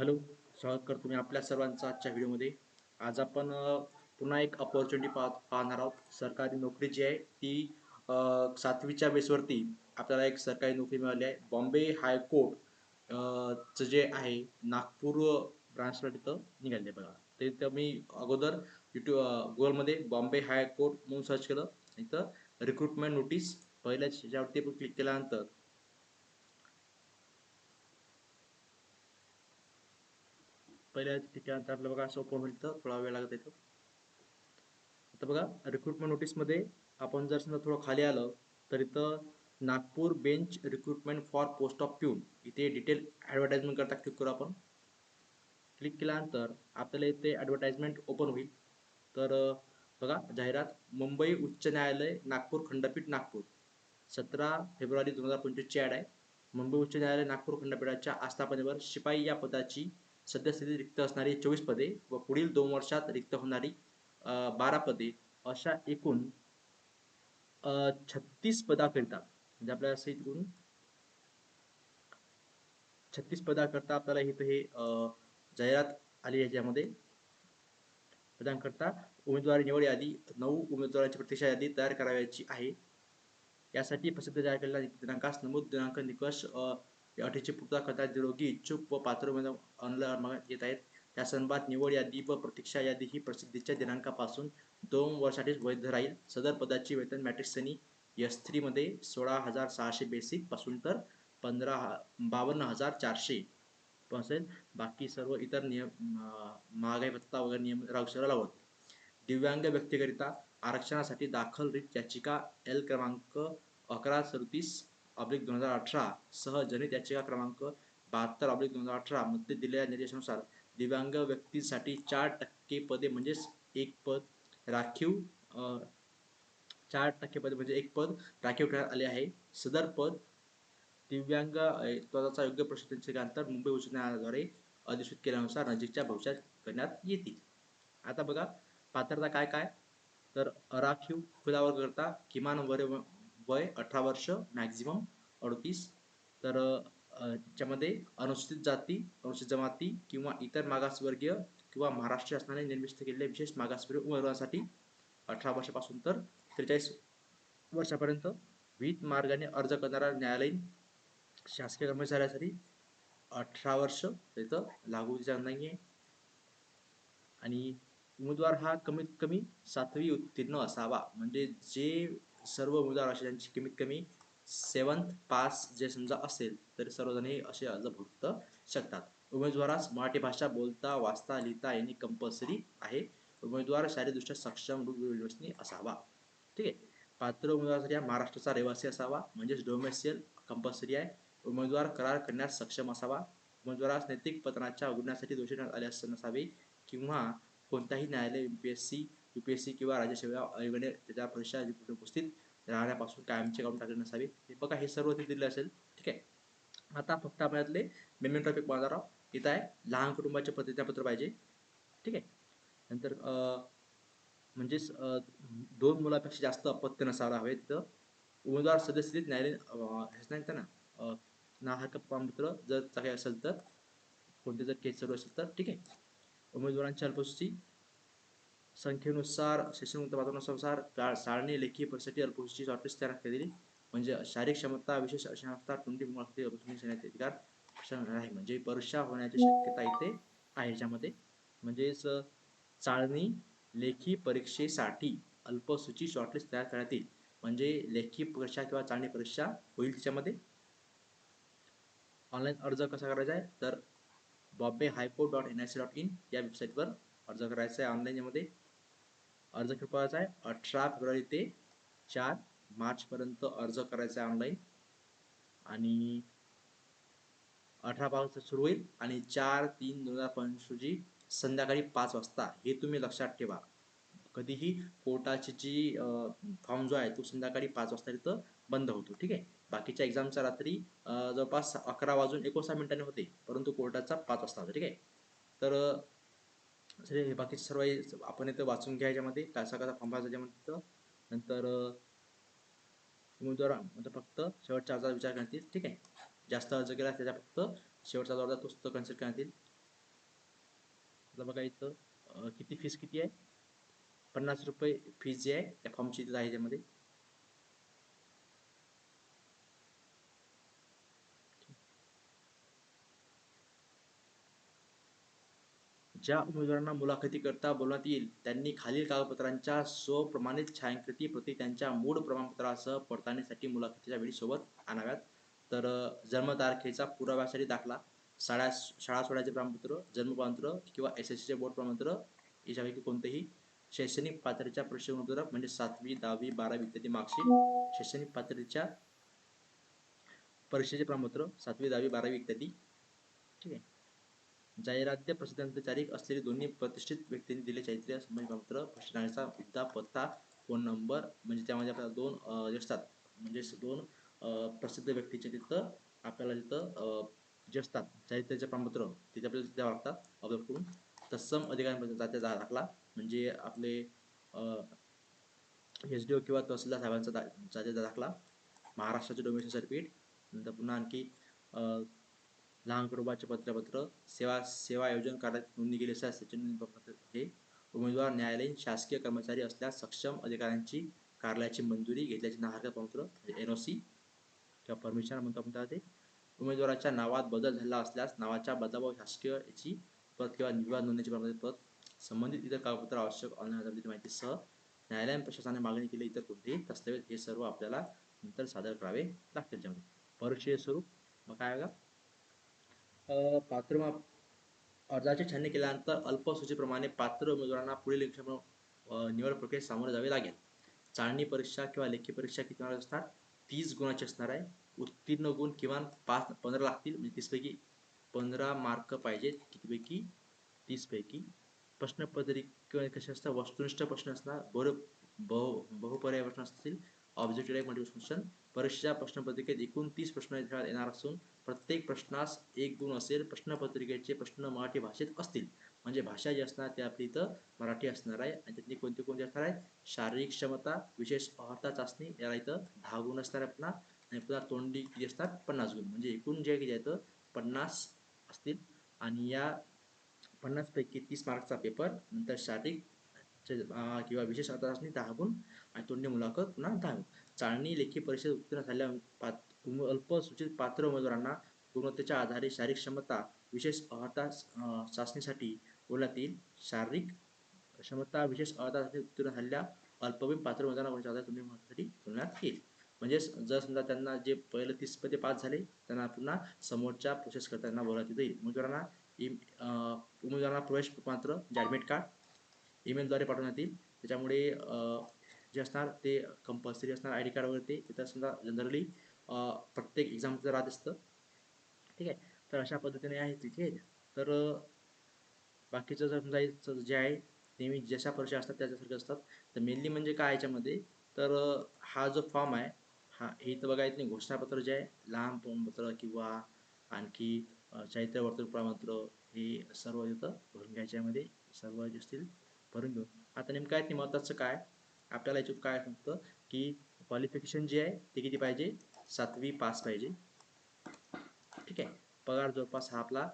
Hello स्वागत करतो मी आपल्या सर्वांचा आजच्या व्हिडिओमध्ये. आज आपण पुन्हा एक अपॉर्च्युनिटी पाह पाहणार आहोत. सरकारी नोकरी जी आहे ती सातवीच्या बेसवरती आपल्याला एक सरकारी नोकरी मिळाली आहे. बॉम्बे हायकोर्ट चं जे आहे नागपूर ब्रांचला तिथं निघाले बघा. ते तर मी अगोदर युट्यूब गुगलमध्ये बॉम्बे हायकोर्ट म्हणून सर्च केलं. इथं रिक्रुटमेंट नोटीस पहिल्याच ह्याच्यावरती आपण क्लिक केल्यानंतर पहिल्या ठिकाणी आपलं बघा असं ओपन होईल तर थोडा वेळ लागत येतो आता बघा रिक्रुटमेंट नोटीसमध्ये आपण जर समजा थोडं खाली आलं तर इथं Nagpur bench recruitment for post of peon इथे डिटेल ॲडव्हर्टाइजमेंट करता क्लिक करू आपण. क्लिक केल्यानंतर आपल्याला इथे ॲडव्हर्टाइजमेंट ओपन होईल. तर बघा जाहिरात मुंबई उच्च न्यायालय नागपूर खंडपीठ नागपूर. सतरा फेब्रुवारी दोन हजार पंचवीसची ॲड आहे. मुंबई उच्च न्यायालय नागपूर खंडपीठाच्या आस्थापनेवर शिपाई या पदाची सद्यस्थिती रिक्त असणारी चोवीस पदे व पुढील दोन वर्षात रिक्त होणारी बारा पदे अशा एकूण छत्तीस पदाकरिता म्हणजे आपल्याला असं इथून छत्तीस पदाकरता आपल्याला इथं हे अं, जाहिरात आली याच्यामध्ये. पदांकरता उमेदवारी निवड यादी नऊ उमेदवारांची प्रतीक्षा यादी तयार करावयाची आहे. यासाठी प्रसिद्ध जाहीर केलेला दिनांकास नमूद दिनांक निकष या अटीची पूर्तता करता निरोगी इच्छुक व पात्र उमेदवार येत आहेत. त्या संदर्भात निवड यादी व प्रतीक्षा यादी ही प्रसिद्धीच्या दिनांकापासून दोन वर्षासाठी वैध राहील. सदर पदाची वेतन मॅट्रिक्सनी यस एस सोळा हजार सहाशे बेसिकपासून तर पंधरा बावन्न हजार चारशे असेल बाकी सर्व इतर नियम महागाई भत्ता वगैरे नियम राहू लावत दिव्यांग व्यक्तीकरिता आरक्षणासाठी दाखल रीत याचिका एल क्रमांक अकरा सदतीस ऑब्लिक दोन हजार अठरा सह जनित याचिका क्रमांक बहात्तर ऑब्लिक दोन हजार अठरा मध्ये दिलेल्या निर्देशानुसार दिव्यांग व्यक्तींसाठी चार टक्के पदे म्हणजेच एक पद राखीव चार टक्के पदे म्हणजे एक पद राखीव ठेवण्यात आले आहे. सदर पद दिव्यांग अं, पदाचा योग्य प्रश्नांतर मुंबई उच्च न्यायालयाद्वारे अधिसूचित केल्यानुसार नजीकच्या भविष्यात करण्यात येतील. आता बघा पात्रता काय काय? तर अराखीव खुला वर्ग करता किमान वय वय अठरा वर्ष मॅक्झिमम अडतीस. तर अ, याच्यामध्ये अनुसूचित जाती अनुसूचित जमाती किंवा इतर मागासवर्गीय किंवा महाराष्ट्र शासनाने निर्मिष्ट केलेल्या विशेष मागासवर्गीय उमेदवारांसाठी अठरा वर्षापासून तर त्रेचाळीस वर्षापर्यंत विविध मार्गाने अर्ज करणारा न्यायालयीन शासकीय कर्मचाऱ्यासाठी अठरा वर्ष. तिथं लागू नाही आहे आणि उमेदवार हा कमीत कमी सातवी उत्तीर्ण असावा. म्हणजे जे सर्व उमेदवार असे ज्यांची कमीत कमी सेवन्थ पास जे समजा असेल तर सर्वजण हे असे अर्ज भरू शकतात. उमेदवारास मराठी भाषा बोलता वाचता लिहिता येणे कंपल्सरी आहे. उमेदवार शारीरिकदृष्ट्या सक्षम व्यवस्थित असावा. ठीक आहे? पात्र उमेदवारासाठी हा महाराष्ट्राचा रहिवासी असावा म्हणजेच डोमेसियल कंपल्सरी आहे. उमेदवार करार करण्यास सक्षम असावा. उमेदवारास नैतिक पतनाच्या उघडण्यासाठी दोषी आल्यास आले नसावे किंवा कोणताही न्यायालय बे S C U P S C किंवा राज्यसेवा आयोगाने त्याच्या परीक्षा उपस्थित राहण्यापासून कायमचे काढून टाकले नसावे. हे बघा हे सर्व ते दिले असेल. ठीक आहे? आता फक्त आपण यातले मेन मेन टॉपिक माझा राव इथं आहे लहान कुटुंबाचे प्रतिज्ञापत्र पाहिजे. ठीक आहे? नंतर म्हणजेच दोन मुलापेक्षा जास्त अपत्य नसायला हवे तर उमेदवार सदस्य न्यायालयीन अं, हेच नाही ना ना हरकत प्रमाणपत्र जर काही असेल तर कोणते जर केस चालू असेल तर ठीक आहे? उमेदवारांची अल्पसूची संख्येनुसार शैक्षणिक वातावरणानुसार काळ सारणी लेखी परीक्षेसाठी अल्पसूची शॉर्टलिस्ट तयार केलेली. म्हणजे शारीरिक क्षमता विशेष क्षमता तुंडी मार्क्सचे अधिकार आहे. म्हणजे परीक्षा होण्याची शक्यता इथे आहे याच्यामध्ये. म्हणजेच चाळणी लेखी परीक्षेसाठी अल्पसूची शॉर्टलिस्ट तयार करण्यात येईल. म्हणजे लेखी परीक्षा किंवा चाळणी परीक्षा होईल त्याच्यामध्ये. ऑनलाईन अर्ज कसा करायचा आहे? तर Bombay high court dot N I C dot in या वेबसाईटवर अर्ज करायचा आहे. ऑनलाईन यामध्ये अर्ज कृपयाचा आहे? अठरा फेब्रुवारी ते चार मार्चपर्यंत अर्ज करायचा आहे ऑनलाईन आणि अठरा पासून सुरू होईल आणि चार तीन दोन हजार पंचवीस रोजी संध्याकाळी पाच वाजता हे तुम्ही लक्षात ठेवा. कधीही कोर्टाची जी फॉर्म जो आहे तो संध्याकाळी पाच वाजता तिथं बंद होतो ठीक आहे? बाकीच्या एक्झामचा रात्री जवळपास अकरा वाजून एकोणसा मिनिटांनी होते परंतु कोर्टाचा पाच वाजता होता ठीक आहे? तर हे बाकीचे सर्व आपण इथं वाचून घ्या याच्यामध्ये. कसा कसा फॉर्म भरायचा याच्यामध्ये नंतर उमेदवार म्हणजे फक्त शेवटच्या अर्जाचा विचार करण्यात येईल. ठीक आहे? जास्त अर्ज केला त्याच्या फक्त शेवटचा अर्जा तोच तो कन्सिडर करण्यात येईल. आता बघा इथं किती फीस किती आहे? पन्नास रुपये फीस जी आहे त्या फॉर्मची तिथं आहे त्यामध्ये ज्या उमेदवारांना मुलाखतीकरता बोलवण्यात येईल त्यांनी खालील कागदपत्रांच्या स्वप्रमाणित छायांकृती प्रति त्यांच्या मूळ प्रमाणपत्रासह पडताळणीसाठी मुलाखतीच्या वेळी सोबत आणाव्यात. तर जन्मतारखेचा पुराव्यासाठी दाखला शाळा शाळा सोडायचे प्रमाणपत्र जन्म प्रमाणपत्र किंवा एस एस चे बोर्ड प्रमाणपत्र याच्यापैकी कोणतेही शैक्षणिक पातळीच्या परीक्षा म्हणजे सातवी दहावी बारावी इत्यादी मार्कशीट शैक्षणिक पातळीच्या परीक्षेचे प्रमाणपत्र सातवी दहावी बारावी इत्यादी. ठीक आहे. जाहिरात्य प्रसिद्धांत तारीख असलेली दोन्ही प्रतिष्ठित व्यक्तींनी दिले चारित्र्य संबंधी प्रमाणपत्र प्रश्नाचा मुद्दा पत्ता फोन नंबर म्हणजे त्यामध्ये आपल्याला दोन जे असतात म्हणजे दोन प्रसिद्ध व्यक्तीचे तिथं आपल्याला तिथं जे असतात चारित्र्याचे प्रमाणपत्र तिथे आपल्याला द्यावं लागतात अपलोड करून तत्सम अधिकाऱ्यांपर्यंत जाते जा- दाखला. म्हणजे आपले एस डी ओ किंवा तहसीलदार साहेबांचा दा जाते दाखला. महाराष्ट्राचे डोमेशन सर्टिफिकेट नंतर पुन्हा आणखी लहान कुटुंबाचे पत्रपत्र सेवा सेवा आयोजन कार्यात नोंदणी केली असल्यास त्याचे नोंदणीपत्र हे उमेदवार न्यायालयीन शासकीय कर्मचारी असल्यास सक्षम अधिकाऱ्यांची कार्यालयाची मंजुरी घेतल्याचे नागरिक प्रमाणपत्र एन ओ सी किंवा परमिशन म्हणतो आपण ते उमेदवाराच्या नावात बदल झाला असल्यास नावाच्या बदलावर शासकीय याची पद किंवा विवाद नोंदणीचे प्रमाणपत्र पद संबंधित इतर कागदपत्र आवश्यक ऑनलाईन माहितीसह न्यायालयीन प्रशासनाने मागणी केली इतर कोणतेही दस्तावेज हे सर्व आपल्याला नंतर सादर करावे लागतील. त्याच्यामध्ये परीक्षेचे स्वरूप मग काय बघा? पात्र अर्जाचे अर्जाची छाननी केल्यानंतर अल्पसूचीप्रमाणे पात्र उमेदवारांना पुढील निवड प्रक्रियेत सामोरे जावे लागेल. चाळणी परीक्षा किंवा लेखी परीक्षा किती गुणाची असणार? तीस गुणाची असणार आहे. उत्तीर्ण गुण किमान पाच पंधरा लागतील. म्हणजे तीसपैकी पंधरा मार्क पाहिजेत कितीपैकी? तीसपैकी. प्रश्नपत्रिका कसे असतात? वस्तुनिष्ठ प्रश्न असणार. बरं बहु बहुपर्याय प्रश्न असतील. ऑब्जेक्टिव्ह टाईप मल्टिपल परीक्षेच्या प्रश्नपत्रिकेत एकूण तीस प्रश्न येणार असून प्रत्येक प्रश्नास एक गुण असेल प्रश्नपत्रिकेचे प्रश्न मराठी भाषेत असतील. म्हणजे भाषा जी असणार ते आपली इथं मराठी असणार आहे आणि त्यातली कोणती कोणती असणार आहे? शारीरिक क्षमता विशेष अर्हता चाचणी याला इथं दहा गुण असणार आहे पुन्हा. आणि पुन्हा तोंडी किती असतात पन्नास गुण. म्हणजे एकूण जे किती आहेत पन्नास असतील. आणि या पन्नासपैकी तीस मार्कचा पेपर नंतर शारीरिक किंवा विशेष अर्हता चाचणी दहा गुण. आणि तोंडी मुलाखत पुन्हा दहावी चाळणी लेखी परीक्षेत उत्तीर्ण झाल्या पात- अल्पसूचित पात्र उमेदवारांना गुणवत्तेच्या आधारे शारीरिक क्षमता विशेष अर्हता चाचणीसाठी बोलण्यात येईल. शारीरिक क्षमता विशेष अर्हतासाठी उत्तीर्ण झालेल्या अल्पवयीन पात्र उमेदवारांना गुणवत्तेच्या तोंडी मुलाखतीसाठी बोलण्यात येईल. म्हणजेच जर समजा त्यांना जे पहिले तीस पदे पास झाले त्यांना पुन्हा समोरच्या प्रोसेस करताना बोलण्यात येईल उमेदवारांना इम- उमेदवारांना प्रवेश प्रमाणपत्र जे ॲडमिट कार्ड ईमेलद्वारे पाठवण्यात येईल. त्याच्यामुळे जे असणार ते कंपल्सरी असणार आय डी कार्ड वगैरे ते तिथं समजा जनरली प्रत्येक एक्झामचं राहत असतं. ठीक आहे? तर अशा पद्धतीने आहे तिथे तर बाकीचं जर समजा याचं जे आहे नेहमी जशा परीक्षा असतात त्याच्यासारखे असतात. तर मेनली म्हणजे काय याच्यामध्ये? तर हा जो फॉर्म आहे हा हे तर बघायचं नाही घोषणापत्र जे आहे लहान प्रमाणपत्र किंवा आणखी चैत्र वर्तुळ प्रमाणपत्र हे सर्व इथं भरून घ्यायच्यामध्ये सर्व जे असतील भरून घेऊन. आता नेमकं आहे ते महत्त्वाचं काय? आपल्याला याच्यात काय सांगतं की क्वालिफिकेशन जे आहे ते किती पाहिजे? सातवी पास पाहिजे. ठीक आहे? पगार जवळपास हा आपला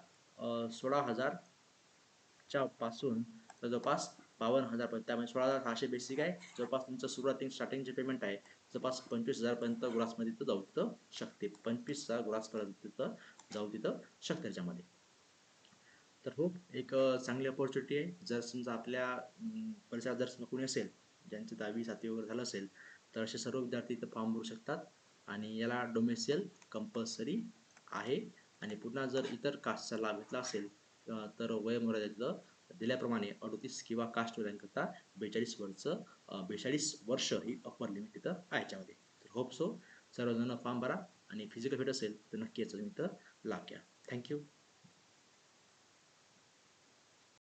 सोळा हजारच्या पासून जवळपास बावन्न हजारपर्यंत त्यामध्ये सोळा हजार सहाशे बेसिक आहे. जवळपास तुमचं सुरुवाती स्टार्टिंगचे पेमेंट आहे जवळपास पंचवीस हजारपर्यंत गुरासमध्ये तिथं जाऊ तिथं शकते. पंचवीस हजार गुरासपर्यंत तिथं जाऊ तिथं शकते त्याच्यामध्ये. तर हो एक चांगली अपॉर्च्युनिटी आहे. जर समजा आपल्या परिसरात जर समजा कोणी असेल ज्यांचं दहावी सातवी वगैरे झालं असेल तर असे सर्व विद्यार्थी इथं फॉर्म भरू शकतात. आणि याला डोमेसियल कंपल्सरी आहे. आणि पुन्हा जर इतर कास्टचा लाभ घेतला असेल तर वयोमर्यादेतलं दिल्याप्रमाणे अडतीस किंवा कास्ट करता बेचाळीस वर्ष बेचाळीस वर्ष ही अपर लिमिट तिथं आहे याच्यामध्ये. तर होप सो सर्वजण फॉर्म भरा आणि फिजिकल फिट असेल तर नक्की याचा तुम्ही इथं लाभ घ्या. थँक्यू